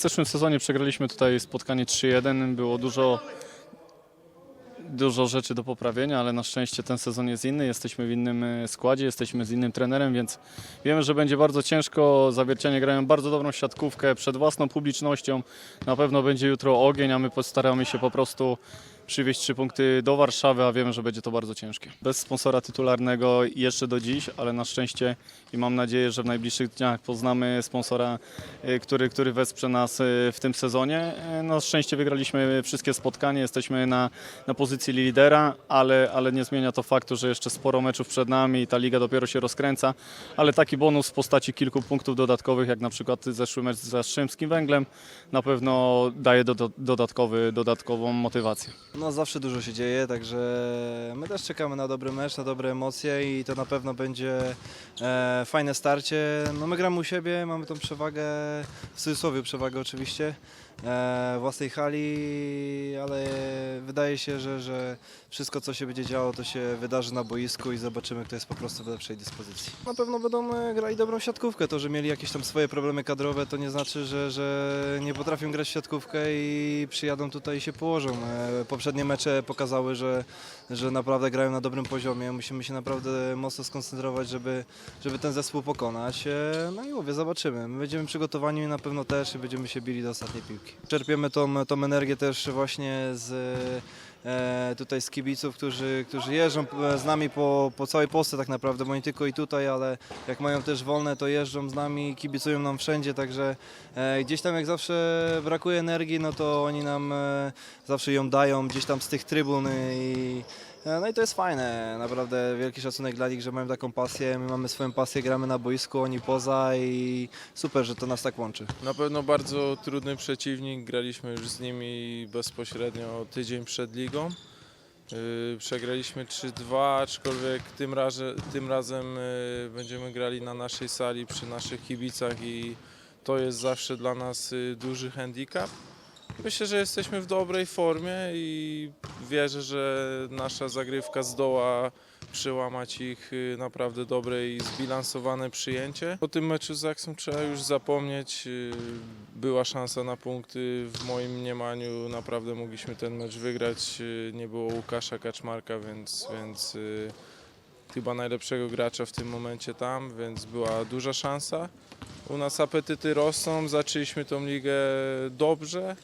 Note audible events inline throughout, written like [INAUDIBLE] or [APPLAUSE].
W zeszłym sezonie przegraliśmy tutaj spotkanie 3-1. Było dużo, dużo rzeczy do poprawienia, ale na szczęście ten sezon jest inny. Jesteśmy w innym e, składzie, jesteśmy z innym trenerem, więc wiemy, że będzie bardzo ciężko. Zawiercianie grają bardzo dobrą siatkówkę przed własną publicznością. Na pewno będzie jutro ogień, a my postaramy się po prostu przywieźć trzy punkty do Warszawy, a wiemy, że będzie to bardzo ciężkie. Bez sponsora tytularnego jeszcze do dziś, ale na szczęście i mam nadzieję, że w najbliższych dniach poznamy sponsora, e, który, który wesprze nas e, w tym sezonie. E, Na szczęście wygraliśmy wszystkie spotkania, jesteśmy na, na pozycji lidera, ale, ale nie zmienia to faktu, że jeszcze sporo meczów przed nami i ta liga dopiero się rozkręca, ale taki bonus w postaci kilku punktów dodatkowych, jak na przykład zeszły mecz z Jastrzębskim Węglem, na pewno daje do, do, dodatkowy, dodatkową motywację. No zawsze dużo się dzieje, także my też czekamy na dobry mecz, na dobre emocje i to na pewno będzie e, fajne starcie. No my gramy u siebie, mamy tą przewagę, w cudzysłowie przewagę oczywiście, e, własnej hali, ale wydaje się, że, że wszystko co się będzie działo to się wydarzy na boisku i zobaczymy kto jest po prostu w lepszej dyspozycji. Na pewno będą e, grali dobrą siatkówkę, to że mieli jakieś tam swoje problemy kadrowe to nie znaczy, że, że nie potrafią grać w siatkówkę i przyjadą tutaj i się położą. E, Poprzednie mecze pokazały, że, że naprawdę grają na dobrym poziomie. Musimy się naprawdę mocno skoncentrować, żeby, żeby ten zespół pokonać. No i mówię, zobaczymy. My będziemy przygotowani na pewno też i będziemy się bili do ostatniej piłki. Czerpiemy tą, tą energię też właśnie z tutaj z kibiców, którzy, którzy jeżdżą e, z nami po, po całej Polsce tak naprawdę, bo nie tylko i tutaj, ale jak mają też wolne, to jeżdżą z nami, kibicują nam wszędzie, także e, gdzieś tam jak zawsze brakuje energii, no to oni nam e, zawsze ją dają gdzieś tam z tych trybun i e, no i to jest fajne, naprawdę wielki szacunek dla nich, że mają taką pasję, my mamy swoją pasję, gramy na boisku, oni poza i super, że to nas tak łączy. Na pewno bardzo trudny przeciwnik. Graliśmy już z nimi bezpośrednio tydzień przed ligą. Yy, Przegraliśmy 3-2, aczkolwiek tym, tym razem yy, będziemy grali na naszej sali przy naszych kibicach i to jest zawsze dla nas yy, duży handicap. Myślę, że jesteśmy w dobrej formie i wierzę, że nasza zagrywka zdoła przełamać ich y, naprawdę dobre i zbilansowane przyjęcie. Po tym meczu z Aksą trzeba już zapomnieć. y, Była szansa na punkty. W moim mniemaniu naprawdę mogliśmy ten mecz wygrać. Y, Nie było Łukasza Kaczmarka, więc, więc chyba najlepszego gracza w tym momencie tam, więc była duża szansa. U nas apetyty rosną, zaczęliśmy tą ligę dobrze.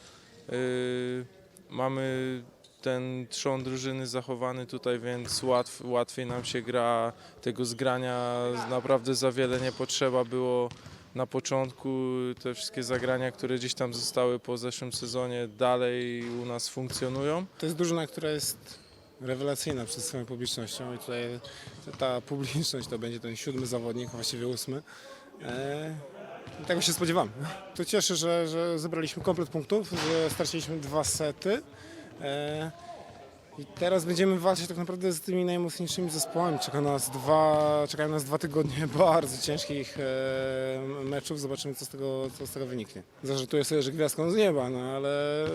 Y, Mamy ten trzon drużyny zachowany tutaj, więc łatw, łatwiej nam się gra. Tego zgrania naprawdę za wiele nie potrzeba było na początku. Te wszystkie zagrania, które gdzieś tam zostały po zeszłym sezonie, dalej u nas funkcjonują. To jest drużyna, która jest rewelacyjna przed swoją publicznością i tutaj ta publiczność to będzie ten siódmy zawodnik, właściwie ósmy. E, tego się spodziewamy. To cieszy, że, że zebraliśmy komplet punktów, że straciliśmy dwa sety. E, I teraz będziemy walczyć tak naprawdę z tymi najmocniejszymi zespołami. Czeka nas dwa, czekają nas dwa tygodnie [LAUGHS] bardzo ciężkich e, meczów. Zobaczymy, co z tego, co z tego wyniknie. Zażartuję sobie, że gwiazdką z nieba, no ale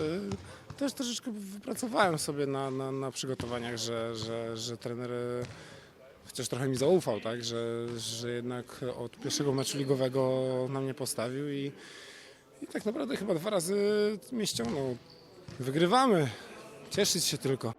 też troszeczkę wypracowałem sobie na, na, na przygotowaniach, że, że, że trener chociaż trochę mi zaufał, tak, że, że jednak od pierwszego meczu ligowego na mnie postawił i, i tak naprawdę chyba dwa razy mnie ściągnął. Wygrywamy, cieszyć się tylko.